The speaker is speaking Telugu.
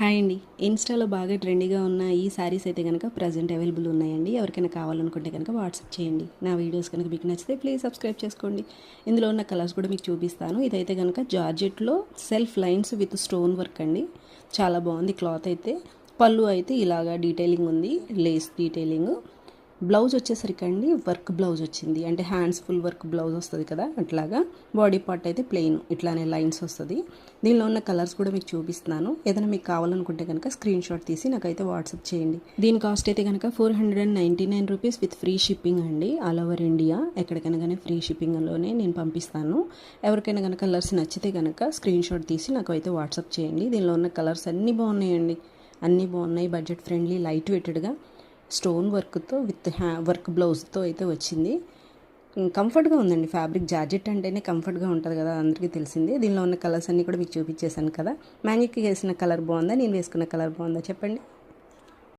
హాయ్ అండి. ఇన్స్టాలో బాగా ట్రెండీగా ఉన్న ఈ శారీస్ అయితే కనుక ప్రజెంట్ అవైలబుల్ ఉన్నాయండి. ఎవరికైనా కావాలనుకుంటే కనుక వాట్సాప్ చేయండి. నా వీడియోస్ కనుక మీకు నచ్చితే ప్లీజ్ సబ్స్క్రైబ్ చేసుకోండి. ఇందులో ఉన్న కలర్స్ కూడా మీకు చూపిస్తాను. ఇదైతే కనుక జార్జెట్లో self lines with stone work అండి. చాలా బాగుంది క్లాత్ అయితే. పళ్ళు అయితే ఇలాగా డీటెయిలింగ్ ఉంది. లేస్ డీటెయిలింగ్ బ్లౌజ్ వచ్చేసరికి అండి వర్క్ బ్లౌజ్ వచ్చింది. అంటే హ్యాండ్స్ ఫుల్ వర్క్ బ్లౌజ్ వస్తుంది కదా అట్లాగా బాడీ పార్ట్ అయితే ప్లెయిన్ ఇట్లానే లైన్స్ వస్తుంది. దీనిలో ఉన్న కలర్స్ కూడా మీకు చూపిస్తున్నాను. ఏదైనా మీకు కావాలనుకుంటే కనుక స్క్రీన్ షాట్ తీసి నాకైతే వాట్సాప్ చేయండి. దీని కాస్ట్ అయితే కనుక four hundred and ninety nine rupees with free shipping అండి. ఆల్ ఓవర్ ఇండియా ఎక్కడికైనా కానీ ఫ్రీ షిప్పింగ్లోనే నేను పంపిస్తాను. ఎవరికైనా కనుక కలర్స్ నచ్చితే కనుక స్క్రీన్ షాట్ తీసి నాకు అయితే వాట్సాప్ చేయండి. దీనిలో ఉన్న కలర్స్ అన్నీ బాగున్నాయండి. అన్నీ బాగున్నాయి. బడ్జెట్ ఫ్రెండ్లీ లైట్ వెయిటెడ్గా స్టోన్ వర్క్తో విత్ హ్యా వర్క్ బ్లౌజ్తో అయితే వచ్చింది. కంఫర్ట్గా ఉందండి ఫ్యాబ్రిక్. జార్జెట్ అంటేనే కంఫర్ట్గా ఉంటుంది కదా అందరికీ తెలిసింది. దీనిలో ఉన్న కలర్స్ అన్నీ కూడా మీకు చూపించేశాను కదా. మ్యాజిక్కి వేసిన కలర్ బాగుందా? నేను వేసుకున్న కలర్ బాగుందా? చెప్పండి.